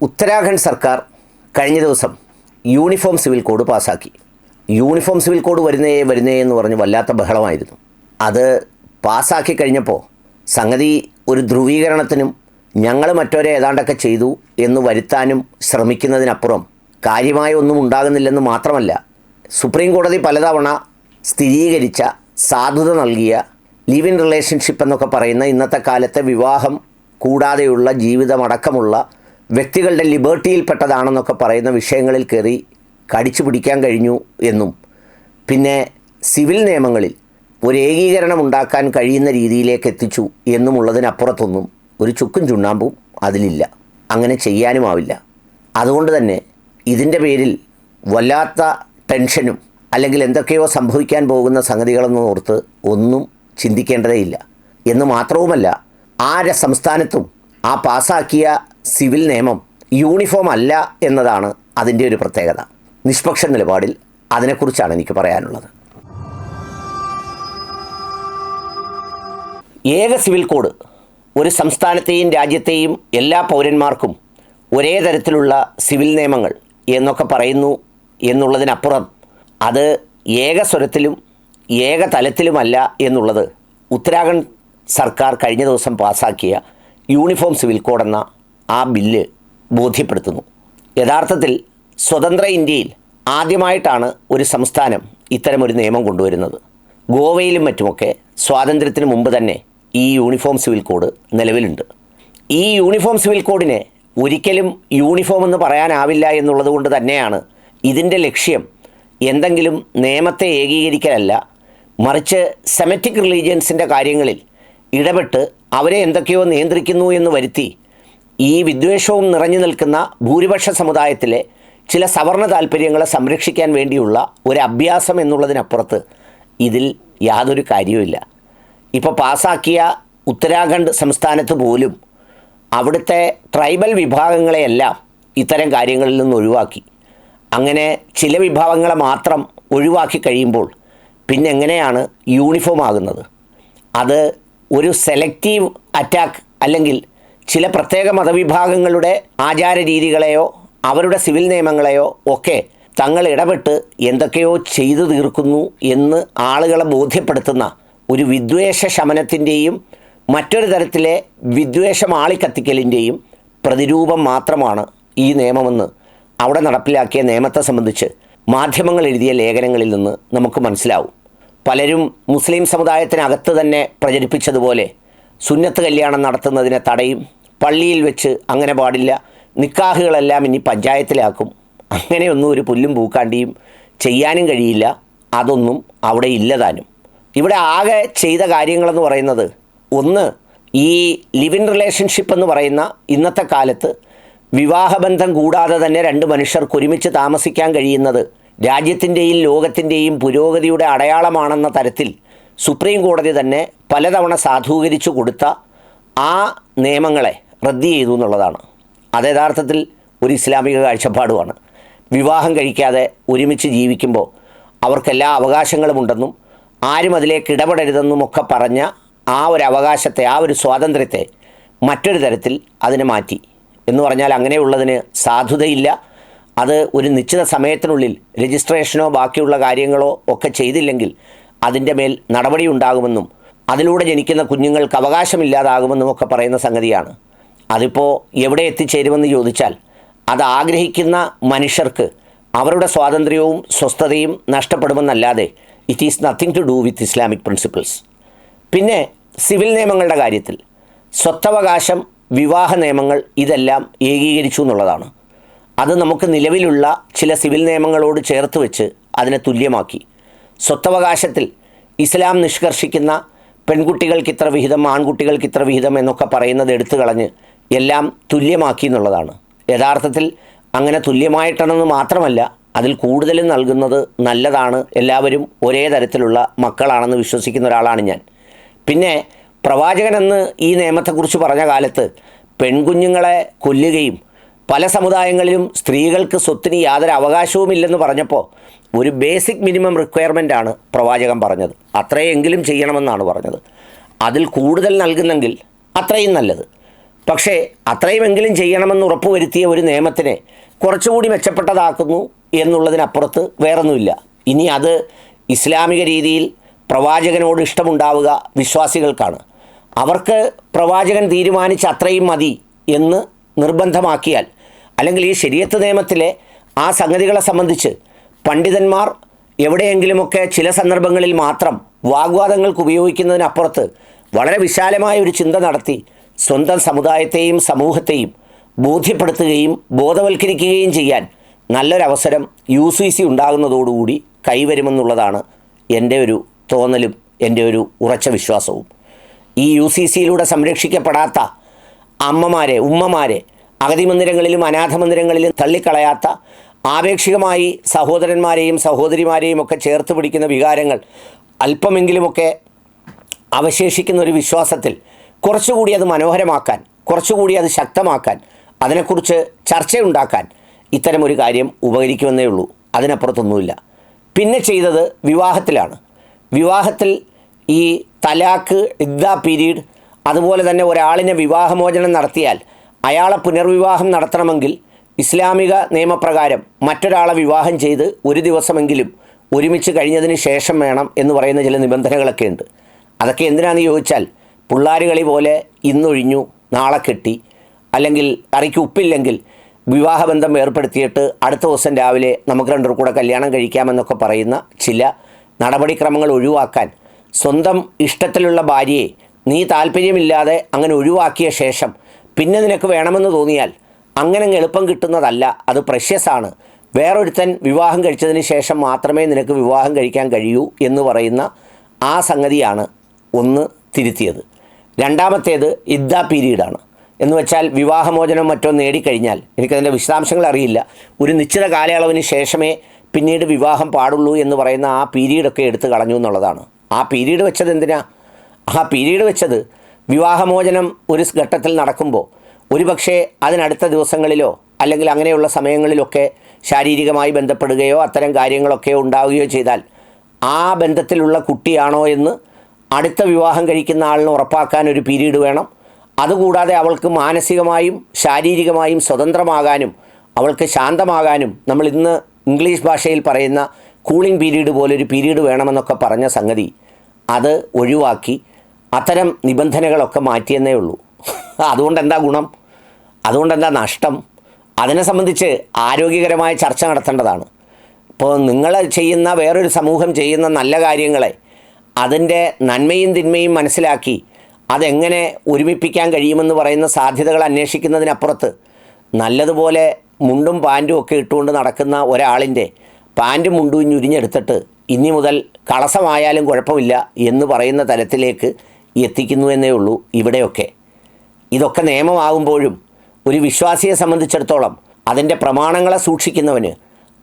ഉത്തരാഖണ്ഡ് സർക്കാർ കഴിഞ്ഞ ദിവസം യൂണിഫോം സിവിൽ കോഡ് പാസ്സാക്കി. യൂണിഫോം സിവിൽ കോഡ് വരുന്നേ വരുന്നേ എന്ന് പറഞ്ഞ് വല്ലാത്ത ബഹളമായിരുന്നു. അത് പാസ്സാക്കി കഴിഞ്ഞപ്പോൾ സംഗതി ഒരു ധ്രുവീകരണത്തിനും ഞങ്ങൾ മറ്റവരെ ഏതാണ്ടൊക്കെ ചെയ്തു എന്ന് വരുത്താനും ശ്രമിക്കുന്നതിനപ്പുറം കാര്യമായ ഒന്നും ഉണ്ടാകുന്നില്ലെന്ന് മാത്രമല്ല സുപ്രീം കോടതി പലതവണ സ്ഥിരീകരിച്ച സാധുത നൽകിയ ലിവ് ഇൻ റിലേഷൻഷിപ്പ് എന്നൊക്കെ പറയുന്ന ഇന്നത്തെ കാലത്തെ വിവാഹം കൂടാതെയുള്ള ജീവിതമടക്കമുള്ള വ്യക്തികളുടെ ലിബേർട്ടിയിൽപ്പെട്ടതാണെന്നൊക്കെ പറയുന്ന വിഷയങ്ങളിൽ കയറി കടിച്ചു പിടിക്കാൻ കഴിഞ്ഞു എന്നും. പിന്നെ സിവിൽ നിയമങ്ങളിൽ ഒരു ഏകീകരണം ഉണ്ടാക്കാൻ കഴിയുന്ന രീതിയിലേക്ക് എത്തിച്ചു എന്നുമുള്ളതിനപ്പുറത്തൊന്നും ഒരു ചുക്കും ചുണ്ണാമ്പും അതിലില്ല. അങ്ങനെ ചെയ്യാനുമാവില്ല. അതുകൊണ്ട് തന്നെ ഇതിന്റെ പേരിൽ വല്ലാത്ത ടെൻഷനും അല്ലെങ്കിൽ എന്തൊക്കെയോ സംഭവിക്കാൻ പോകുന്ന സംഗതികളെന്ന് ഓർത്ത് ഒന്നും ചിന്തിക്കേണ്ടതേയില്ല. എന്ന് മാത്രവുമല്ല ആര സംസ്ഥാനത്തും ആ പാസാക്കിയ സിവിൽ നിയമം യൂണിഫോം അല്ല എന്നതാണ് അതിന്റെ ഒരു പ്രത്യേകത. നിഷ്പക്ഷ നിലപാടിൽ അതിനെക്കുറിച്ചാണ് എനിക്ക് പറയാനുള്ളത്. ഏക സിവിൽ കോഡ് ഒരു സംസ്ഥാനത്തെയും രാജ്യത്തെയും എല്ലാ പൗരന്മാർക്കും ഒരേ തരത്തിലുള്ള സിവിൽ നിയമങ്ങൾ എന്നൊക്കെ പറയുന്നു എന്നുള്ളതിനപ്പുറം അത് ഏക സ്വരത്തിലും ഏക തലത്തിലുമല്ല എന്നുള്ളത് ഉത്തരാഖണ്ഡ് സർക്കാർ കഴിഞ്ഞ ദിവസം പാസാക്കിയ യൂണിഫോം സിവിൽ കോഡ് എന്ന ആ ബില്ല് ബോധ്യപ്പെടുത്തുന്നു. യഥാർത്ഥത്തിൽ സ്വതന്ത്ര ഇന്ത്യയിൽ ആദ്യമായിട്ടാണ് ഒരു സംസ്ഥാനം ഇത്തരമൊരു നിയമം കൊണ്ടുവരുന്നത്. ഗോവയിലും മറ്റുമൊക്കെ സ്വാതന്ത്ര്യത്തിന് മുമ്പ് തന്നെ ഈ യൂണിഫോം സിവിൽ കോഡ് നിലവിലുണ്ട്. ഈ യൂണിഫോം സിവിൽ കോഡിനെ ഒരിക്കലും യൂണിഫോം എന്ന് പറയാനാവില്ല എന്നുള്ളത് കൊണ്ട് തന്നെയാണ് ഇതിന്റെ ലക്ഷ്യം എന്തെങ്കിലും നിയമത്തെ ഏകീകരിക്കലല്ല മറിച്ച് സെമറ്റിക് റിലീജിയൻസിന്റെ കാര്യങ്ങളിൽ ഇടപെട്ട് അവരെ എന്തൊക്കെയോ നിയന്ത്രിക്കുന്നു എന്ന് വരുത്തി ഈ വിദ്വേഷവും നിറഞ്ഞു നിൽക്കുന്ന ഭൂരിപക്ഷ സമുദായത്തിലെ ചില സവർണ താല്പര്യങ്ങളെ സംരക്ഷിക്കാൻ വേണ്ടിയുള്ള ഒരു അഭ്യാസം എന്നുള്ളതിനപ്പുറത്ത് ഇതിൽ യാതൊരു കാര്യവുമില്ല. ഇപ്പോൾ പാസാക്കിയ ഉത്തരാഖണ്ഡ് സംസ്ഥാനത്ത് പോലും അവിടുത്തെ ട്രൈബൽ വിഭാഗങ്ങളെയെല്ലാം ഇത്തരം കാര്യങ്ങളിൽ നിന്ന് ഒഴിവാക്കി. അങ്ങനെ ചില വിഭാഗങ്ങളെ മാത്രം ഒഴിവാക്കി കഴിയുമ്പോൾ പിന്നെ എങ്ങനെയാണ് യൂണിഫോം ആകുന്നത്? അത് ഒരു സെലക്റ്റീവ് അറ്റാക്ക് അല്ലെങ്കിൽ ചില പ്രത്യേക മതവിഭാഗങ്ങളുടെ ആചാര രീതികളെയോ അവരുടെ സിവിൽ നിയമങ്ങളെയോ ഒക്കെ തങ്ങൾ ഇടപെട്ട് എന്തൊക്കെയോ ചെയ്തു തീർക്കുന്നു എന്ന് ആളുകളെ ബോധ്യപ്പെടുത്തുന്ന ഒരു വിദ്വേഷ ശമനത്തിന്റെയും മറ്റൊരു തരത്തിലെ വിദ്വേഷം ആളിക്കത്തിക്കലിന്റെയും പ്രതിരൂപം മാത്രമാണ് ഈ നിയമമെന്ന് അവിടെ നടപ്പിലാക്കിയ നിയമത്തെ സംബന്ധിച്ച് മാധ്യമങ്ങൾ എഴുതിയ ലേഖനങ്ങളിൽ നിന്ന് നമുക്ക് മനസ്സിലാവും. പലരും മുസ്ലിം സമുദായത്തിനകത്ത് തന്നെ പ്രചരിപ്പിച്ചതുപോലെ സുന്നത്ത് കല്യാണം നടത്തുന്നതിനെ തടയും പള്ളിയിൽ വെച്ച് അങ്ങനെ പാടില്ല. നിക്കാഹുകളെല്ലാം ഇനി പഞ്ചായത്തിലാക്കും. അങ്ങനെയൊന്നും ഒരു പുല്ലും പൂക്കാണ്ടിയും ചെയ്യാനും കഴിയില്ല. അതൊന്നും അവിടെ ഇല്ലതാനും ഇവിടെ ആകെ ചെയ്ത കാര്യങ്ങളെന്ന് പറയുന്നത് ഒന്ന് ഈ ലിവ് ഇൻ റിലേഷൻഷിപ്പ് എന്ന് പറയുന്ന ഇന്നത്തെ കാലത്ത് വിവാഹബന്ധം കൂടാതെ തന്നെ രണ്ട് മനുഷ്യർക്ക് ഒരുമിച്ച് താമസിക്കാൻ കഴിയുന്നത് രാജ്യത്തിന്റെയും ലോകത്തിന്റെയും പുരോഗതിയുടെ അടയാളമാണെന്ന തരത്തിൽ സുപ്രീം കോടതി തന്നെ പലതവണ സാധൂകരിച്ചു കൊടുത്ത ആ നിയമങ്ങളെ റദ്ദ് ചെയ്തു എന്നുള്ളതാണ്. അത് യഥാർത്ഥത്തിൽ ഒരു ഇസ്ലാമിക കാഴ്ചപ്പാടുമാണ്. വിവാഹം കഴിക്കാതെ ഒരുമിച്ച് ജീവിക്കുമ്പോൾ അവർക്കെല്ലാ അവകാശങ്ങളുമുണ്ടെന്നും ആരും അതിലേക്ക് ഇടപെടരുതെന്നും ഒക്കെ പറഞ്ഞ ആ ഒരു അവകാശത്തെ ആ ഒരു സ്വാതന്ത്ര്യത്തെ മറ്റൊരു തരത്തിൽ അതിനെ മാറ്റി. എന്ന് പറഞ്ഞാൽ അങ്ങനെയുള്ളതിന് സാധുതയില്ല. അത് ഒരു നിശ്ചിത സമയത്തിനുള്ളിൽ രജിസ്ട്രേഷനോ ബാക്കിയുള്ള കാര്യങ്ങളോ ഒക്കെ ചെയ്തില്ലെങ്കിൽ അതിന്റെ മേൽ നടപടി ഉണ്ടാകുമെന്നും അതിലൂടെ ജനിക്കുന്ന കുഞ്ഞുങ്ങൾക്ക് അവകാശമില്ലാതാകുമെന്നും ഒക്കെ പറയുന്ന സംഗതിയാണ്. അതിപ്പോൾ എവിടെ എത്തിച്ചേരുമെന്ന് ചോദിച്ചാൽ അത് ആഗ്രഹിക്കുന്ന മനുഷ്യർക്ക് അവരുടെ സ്വാതന്ത്ര്യവും സ്വസ്ഥതയും നഷ്ടപ്പെടുമെന്നല്ലാതെ it is nothing to do with Islamic principles പിന്നെ സിവിൽ നിയമങ്ങളുടെ കാര്യത്തിൽ സ്വത്തവകാശം വിവാഹ നിയമങ്ങൾ ഇതെല്ലാം ഏകീകരിച്ചു എന്നുള്ളതാണ്. അത് നമുക്ക് നിലവിലുള്ള ചില സിവിൽ നിയമങ്ങളോട് ചേർത്ത് വെച്ച് അതിനെ തുല്യമാക്കി. സ്വത്തവകാശത്തിൽ ഇസ്ലാം നിഷ്കർഷിക്കുന്ന പെൺകുട്ടികൾക്ക് ഇത്ര വിഹിതം ആൺകുട്ടികൾക്ക് ഇത്ര വിഹിതം എന്നൊക്കെ പറയുന്നത് എടുത്തു കളഞ്ഞ് എല്ലാം തുല്യമാക്കി എന്നുള്ളതാണ്. യഥാർത്ഥത്തിൽ അങ്ങനെ തുല്യമായിട്ടാണെന്ന് മാത്രമല്ല അതിൽ കൂടുതലും നൽകുന്നത് നല്ലതാണ്. എല്ലാവരും ഒരേ തരത്തിലുള്ള മക്കളാണെന്ന് വിശ്വസിക്കുന്ന ഒരാളാണ് ഞാൻ. പിന്നെ പ്രവാചകനെന്ന് ഈ നിയമത്തെക്കുറിച്ച് പറഞ്ഞ കാലത്ത് പെൺകുഞ്ഞുങ്ങളെ കൊല്ലുകയും പല സമുദായങ്ങളിലും സ്ത്രീകൾക്ക് സ്വത്തിന് യാതൊരു അവകാശവുമില്ലെന്ന് പറഞ്ഞപ്പോൾ ഒരു ബേസിക് മിനിമം റിക്വയർമെന്റ് ആണ് പ്രവാചകൻ പറഞ്ഞത്. അത്രയെങ്കിലും ചെയ്യണമെന്നാണ് പറഞ്ഞത്. അതിൽ കൂടുതൽ നൽകുന്നെങ്കിൽ അത്രയും നല്ലത്. പക്ഷേ അത്രയുമെങ്കിലും ചെയ്യണമെന്ന് ഉറപ്പുവരുത്തിയ ഒരു നിയമത്തിനെ കുറച്ചുകൂടി മെച്ചപ്പെട്ടതാക്കുന്നു എന്നുള്ളതിനപ്പുറത്ത് വേറൊന്നുമില്ല. ഇനി അത് ഇസ്ലാമിക രീതിയിൽ പ്രവാചകനോട് ഇഷ്ടമുണ്ടാവുക വിശ്വാസികൾക്കാണ്. അവർക്ക് പ്രവാചകൻ തീരുമാനിച്ച അത്രയും മതി എന്ന് നിർബന്ധമാക്കിയാൽ അല്ലെങ്കിൽ ഈ ശരിയത്ത് നിയമത്തിലെ ആ സംഗതികളെ സംബന്ധിച്ച് പണ്ഡിതന്മാർ എവിടെയെങ്കിലുമൊക്കെ ചില സന്ദർഭങ്ങളിൽ മാത്രം വാഗ്വാദങ്ങൾക്ക് ഉപയോഗിക്കുന്നതിനപ്പുറത്ത് വളരെ വിശാലമായ ഒരു ചിന്ത നടത്തി സ്വന്തം സമുദായത്തെയും സമൂഹത്തെയും ബോധ്യപ്പെടുത്തുകയും ബോധവൽക്കരിക്കുകയും ചെയ്യാൻ നല്ലൊരവസരം യു സി സി ഉണ്ടാകുന്നതോടുകൂടി കൈവരുമെന്നുള്ളതാണ് എന്റെ ഒരു തോന്നലും എന്റെ ഒരു ഉറച്ച വിശ്വാസവും. ഈ യു സി സിയിലൂടെ സംരക്ഷിക്കപ്പെടാത്ത അമ്മമാരെ ഉമ്മമാരെ അഗതി മന്ദിരങ്ങളിലും അനാഥ മന്ദിരങ്ങളിലും തള്ളിക്കളയാത്ത ആപേക്ഷികമായി സഹോദരന്മാരെയും സഹോദരിമാരെയും ഒക്കെ ചേർത്ത് പിടിക്കുന്ന വികാരങ്ങൾ അല്പമെങ്കിലുമൊക്കെ അവശേഷിക്കുന്ന ഒരു വിശ്വാസത്തിൽ കുറച്ചുകൂടി അത് മനോഹരമാക്കാൻ കുറച്ചുകൂടി അത് ശക്തമാക്കാൻ അതിനെക്കുറിച്ച് ചർച്ചയുണ്ടാക്കാൻ ഇത്തരം ഒരു കാര്യം ഉപകരിക്കുമെന്നേ ഉള്ളൂ. അതിനപ്പുറത്തൊന്നുമില്ല. പിന്നെ ചെയ്തത് വിവാഹത്തിലാണ്. വിവാഹത്തിൽ ഈ തലാക്ക് ഇദ്ദ പീരീഡ് അതുപോലെ തന്നെ ഒരാളിനെ വിവാഹമോചനം നടത്തിയാൽ അയാളെ പുനർവിവാഹം നടത്തണമെങ്കിൽ ഇസ്ലാമിക നിയമപ്രകാരം മറ്റൊരാളെ വിവാഹം ചെയ്ത് ഒരു ദിവസമെങ്കിലും ഒരുമിച്ച് കഴിഞ്ഞതിന് ശേഷം വേണം എന്ന് പറയുന്ന ചില നിബന്ധനകളൊക്കെ ഉണ്ട്. അതൊക്കെ എന്തിനാണെന്ന് ചോദിച്ചാൽ പിള്ളാരുകളി പോലെ ഇന്നൊഴിഞ്ഞു നാളെ കെട്ടി അല്ലെങ്കിൽ കറിക്ക് ഉപ്പില്ലെങ്കിൽ വിവാഹബന്ധം ഏർപ്പെടുത്തിയിട്ട് അടുത്ത ദിവസം രാവിലെ നമുക്ക് രണ്ടു കൂടെ കല്യാണം കഴിക്കാമെന്നൊക്കെ പറയുന്ന ചില നടപടിക്രമങ്ങൾ ഒഴിവാക്കാൻ സ്വന്തം ഇഷ്ടത്തിലുള്ള ഭാര്യയെ നീ താല്പര്യമില്ലാതെ അങ്ങനെ ഒഴിവാക്കിയ ശേഷം പിന്നെ നിനക്ക് വേണമെന്ന് തോന്നിയാൽ അങ്ങനെ അങ്ങ് എളുപ്പം കിട്ടുന്നതല്ല അത് പ്രഷ്യസാണ് വേറൊരുത്തൻ വിവാഹം കഴിച്ചതിന് ശേഷം മാത്രമേ നിനക്ക് വിവാഹം കഴിക്കാൻ കഴിയൂ എന്ന് പറയുന്ന ആ സംഗതിയാണ് ഒന്ന് തിരുത്തിയത്. രണ്ടാമത്തേത് ഇദ്ദ പീരീഡാണ്. എന്ന് വെച്ചാൽ വിവാഹമോചനം മറ്റോ നേടിക്കഴിഞ്ഞാൽ എനിക്കതിന്റെ വിശദാംശങ്ങൾ അറിയില്ല. ഒരു നിശ്ചിത കാലയളവിന് ശേഷമേ പിന്നീട് വിവാഹം പാടുള്ളൂ എന്ന് പറയുന്ന ആ പീരീഡൊക്കെ എടുത്തു കളഞ്ഞു എന്നുള്ളതാണ്. ആ പീരീഡ് വെച്ചത് എന്തിനാ? ആ പീരീഡ് വെച്ചത് വിവാഹമോചനം ഒരു ഘട്ടത്തിൽ നടക്കുമ്പോൾ ഒരുപക്ഷെ അതിനടുത്ത ദിവസങ്ങളിലോ അല്ലെങ്കിൽ അങ്ങനെയുള്ള സമയങ്ങളിലൊക്കെ ശാരീരികമായി ബന്ധപ്പെടുകയോ അത്തരം കാര്യങ്ങളൊക്കെ ഉണ്ടാവുകയോ ചെയ്താൽ ആ ബന്ധത്തിലുള്ള കുട്ടിയാണോ എന്ന് അടുത്ത വിവാഹം കഴിക്കുന്ന ആളിന് ഉറപ്പാക്കാൻ ഒരു പീരീഡ് വേണം. അതുകൂടാതെ അവൾക്ക് മാനസികമായും ശാരീരികമായും സ്വതന്ത്രമാകാനും അവൾക്ക് ശാന്തമാകാനും നമ്മൾ ഇന്ന് ഇംഗ്ലീഷ് ഭാഷയിൽ പറയുന്ന കൂളിംഗ് പീരീഡ് പോലൊരു പീരീഡ് വേണമെന്നൊക്കെ പറഞ്ഞ സംഗതി അത് ഒഴിവാക്കി അത്തരം നിബന്ധനകളൊക്കെ മാറ്റിയെന്നേ ഉള്ളൂ. അതുകൊണ്ട് എന്താ ഗുണം? അതുകൊണ്ട് എന്താ നഷ്ടം? അതിനെ സംബന്ധിച്ച് ആരോഗ്യകരമായ ചർച്ച നടത്തേണ്ടതാണ്. ഇപ്പോൾ നിങ്ങൾ ചെയ്യുന്ന വേറൊരു സമൂഹം ചെയ്യുന്ന നല്ല കാര്യങ്ങളെ അതിന്റെ നന്മയും തിന്മയും മനസ്സിലാക്കി അതെങ്ങനെ ഒരുമിപ്പിക്കാൻ കഴിയുമെന്ന് പറയുന്ന സാധ്യതകൾ അന്വേഷിക്കുന്നതിനപ്പുറത്ത് നല്ലതുപോലെ മുണ്ടും പാന്റും ഒക്കെ ഇട്ടുകൊണ്ട് നടക്കുന്ന ഒരാളിന്റെ പാന്റും മുണ്ടും ഞുരിഞ്ഞെടുത്തിട്ട് ഇനി മുതൽ കളസമായാലും കുഴപ്പമില്ല എന്ന് പറയുന്ന തലത്തിലേക്ക് എത്തിക്കുന്നു എന്നേ ഉള്ളൂ ഇവിടെയൊക്കെ. ഇതൊക്കെ നിയമമാകുമ്പോഴും ഒരു വിശ്വാസിയെ സംബന്ധിച്ചിടത്തോളം അതിന്റെ പ്രമാണങ്ങളെ സൂക്ഷിക്കുന്നവന്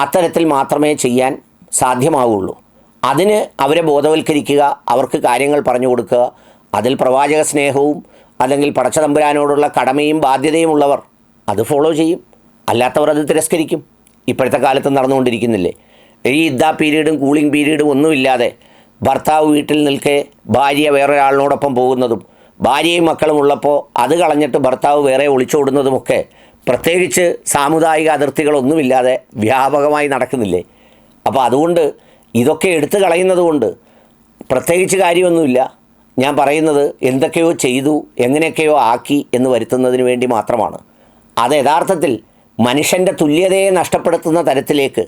അത്തരത്തിൽ മാത്രമേ ചെയ്യാൻ സാധ്യമാവുള്ളൂ. അതിന് അവരെ ബോധവൽക്കരിക്കുക അവർക്ക് കാര്യങ്ങൾ പറഞ്ഞു കൊടുക്കുക അതിൽ പ്രവാചക സ്നേഹവും അല്ലെങ്കിൽ പടച്ചതമ്പുരാനോടുള്ള കടമയും ബാധ്യതയും ഉള്ളവർ അത് ഫോളോ ചെയ്യും. അല്ലാത്തവർ അത് തിരസ്കരിക്കും. ഇപ്പോഴത്തെ കാലത്ത് നടന്നുകൊണ്ടിരിക്കുന്നില്ലേ? ഈ ഇദ്ദ പീരീഡും കൂളിംഗ് പീരീഡും ഒന്നുമില്ലാതെ ഭർത്താവ് വീട്ടിൽ നിൽക്കെ ഭാര്യ വേറൊരാളിനോടൊപ്പം പോകുന്നതും ഭാര്യയും മക്കളും ഉള്ളപ്പോൾ അത് കളഞ്ഞിട്ട് ഭർത്താവ് വേറെ ഒളിച്ചോടുന്നതുമൊക്കെ പ്രത്യേകിച്ച് സാമുദായിക അതിർത്തികളൊന്നുമില്ലാതെ വ്യാപകമായി നടക്കുന്നില്ലേ? അപ്പോൾ അതുകൊണ്ട് ഇതൊക്കെ എടുത്തു കളയുന്നത് കൊണ്ട് പ്രത്യേകിച്ച് കാര്യമൊന്നുമില്ല. ഞാൻ പറയുന്നത് എന്തൊക്കെയോ ചെയ്തു എങ്ങനെയൊക്കെയോ ആക്കി എന്ന് വരുത്തുന്നതിന് വേണ്ടി മാത്രമാണ്. അത് യഥാർത്ഥത്തിൽ മനുഷ്യന്റെ തുല്യതയെ നഷ്ടപ്പെടുത്തുന്ന തരത്തിലേക്ക്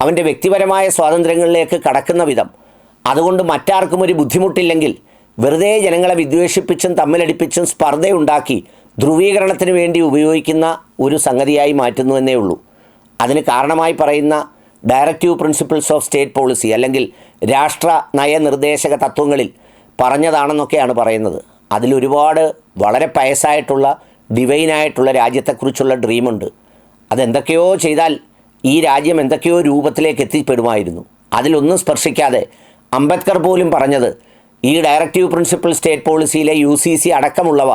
അവന്റെ വ്യക്തിപരമായ സ്വാതന്ത്ര്യങ്ങളിലേക്ക് കടക്കുന്ന വിധം അതുകൊണ്ട് മറ്റാർക്കും ഒരു ബുദ്ധിമുട്ടില്ലെങ്കിൽ വെറുതെ ജനങ്ങളെ വിദ്വേഷിപ്പിച്ചും തമ്മിലടിപ്പിച്ചും സ്പർദ്ധയുണ്ടാക്കി ധ്രുവീകരണത്തിന് വേണ്ടി ഉപയോഗിക്കുന്ന ഒരു സംഗതിയായി മാറ്റുന്നുവെന്നേ ഉള്ളൂ. അതിന് കാരണമായി പറയുന്ന directive principles of state policy അല്ലെങ്കിൽ രാഷ്ട്ര നയനിർദ്ദേശക തത്വങ്ങളിൽ പറഞ്ഞതാണെന്നൊക്കെയാണ് പറയുന്നത്. അതിലൊരുപാട് വളരെ പയസായിട്ടുള്ള ഡിവൈനായിട്ടുള്ള രാജ്യത്തെക്കുറിച്ചുള്ള ഡ്രീമുണ്ട്. അതെന്തൊക്കെയോ ചെയ്താൽ ഈ രാജ്യം എന്തൊക്കെയോ രൂപത്തിലേക്ക് എത്തിപ്പെടുമായിരുന്നു. അതിലൊന്നും സ്പർശിക്കാതെ അംബേദ്കർ പോലും പറഞ്ഞത് ഈ ഡയറക്റ്റീവ് പ്രിൻസിപ്പിൾ സ്റ്റേറ്റ് പോളിസിയിലെ യു സി സി അടക്കമുള്ളവ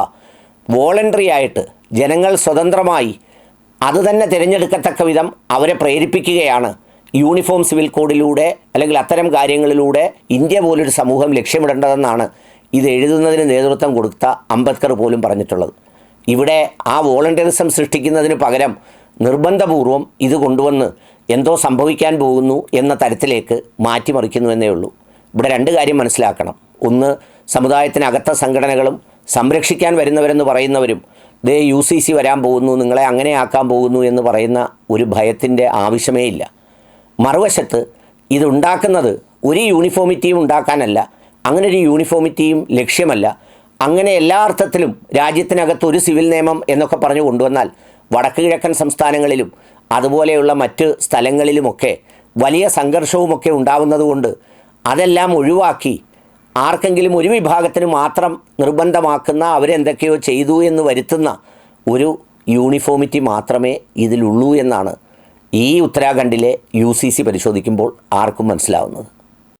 വോളണ്ടറി ആയിട്ട് ജനങ്ങൾ സ്വതന്ത്രമായി അത് തന്നെ തിരഞ്ഞെടുക്കത്തക്ക വിധം അവരെ പ്രേരിപ്പിക്കുകയാണ്. യൂണിഫോം സിവിൽ കോഡിലൂടെ അല്ലെങ്കിൽ അത്തരം കാര്യങ്ങളിലൂടെ ഇന്ത്യ പോലൊരു സമൂഹം ലക്ഷ്യമിടേണ്ടതെന്നാണ് ഇത് എഴുതുന്നതിന് നേതൃത്വം കൊടുത്ത അംബേദ്കർ പോലും പറഞ്ഞിട്ടുള്ളത്. ഇവിടെ ആ വോളണ്ടിയറിസം സൃഷ്ടിക്കുന്നതിന് പകരം നിർബന്ധപൂർവം ഇത് കൊണ്ടുവന്ന് എന്തോ സംഭവിക്കാൻ പോകുന്നു എന്ന തരത്തിലേക്ക് മാറ്റിമറിക്കുന്നു എന്നേ ഉള്ളൂ. ഇവിടെ രണ്ട് കാര്യം മനസ്സിലാക്കണം. ഒന്ന് സമുദായത്തിനകത്ത സംഘടനകളും സംരക്ഷിക്കാൻ വരുന്നവരെന്ന് പറയുന്നവരും ദേ യു സി സി വരാൻ പോകുന്നു നിങ്ങളെ അങ്ങനെ ആക്കാൻ പോകുന്നു എന്ന് പറയുന്ന ഒരു ഭയത്തിന്റെ ആവശ്യമേ ഇല്ല. മറുവശത്ത് ഇതുണ്ടാക്കുന്നത് ഒരു യൂണിഫോമിറ്റിയും ഉണ്ടാക്കാനല്ല. അങ്ങനെ ഒരു യൂണിഫോമിറ്റിയും ലക്ഷ്യമല്ല. അങ്ങനെ എല്ലാ അർത്ഥത്തിലും രാജ്യത്തിനകത്ത് ഒരു സിവിൽ നിയമം എന്നൊക്കെ പറഞ്ഞു കൊണ്ടുവന്നാൽ വടക്ക് കിഴക്കൻ സംസ്ഥാനങ്ങളിലും അതുപോലെയുള്ള മറ്റ് സ്ഥലങ്ങളിലുമൊക്കെ വലിയ സംഘർഷവുമൊക്കെ ഉണ്ടാവുന്നതുകൊണ്ട് അതെല്ലാം ഒഴിവാക്കി ആർക്കെങ്കിലും ഒരു വിഭാഗത്തിന് മാത്രം നിർബന്ധമാക്കുന്ന അവരെന്തൊക്കെയോ ചെയ്തു എന്ന് വരുത്തുന്ന ഒരു യൂണിഫോമിറ്റി മാത്രമേ ഇതിലുള്ളൂ എന്നാണ് ഈ ഉത്തരാഖണ്ഡിലെ യു സി സി പരിശോധിക്കുമ്പോൾ ആർക്കും മനസ്സിലാവുന്നത്.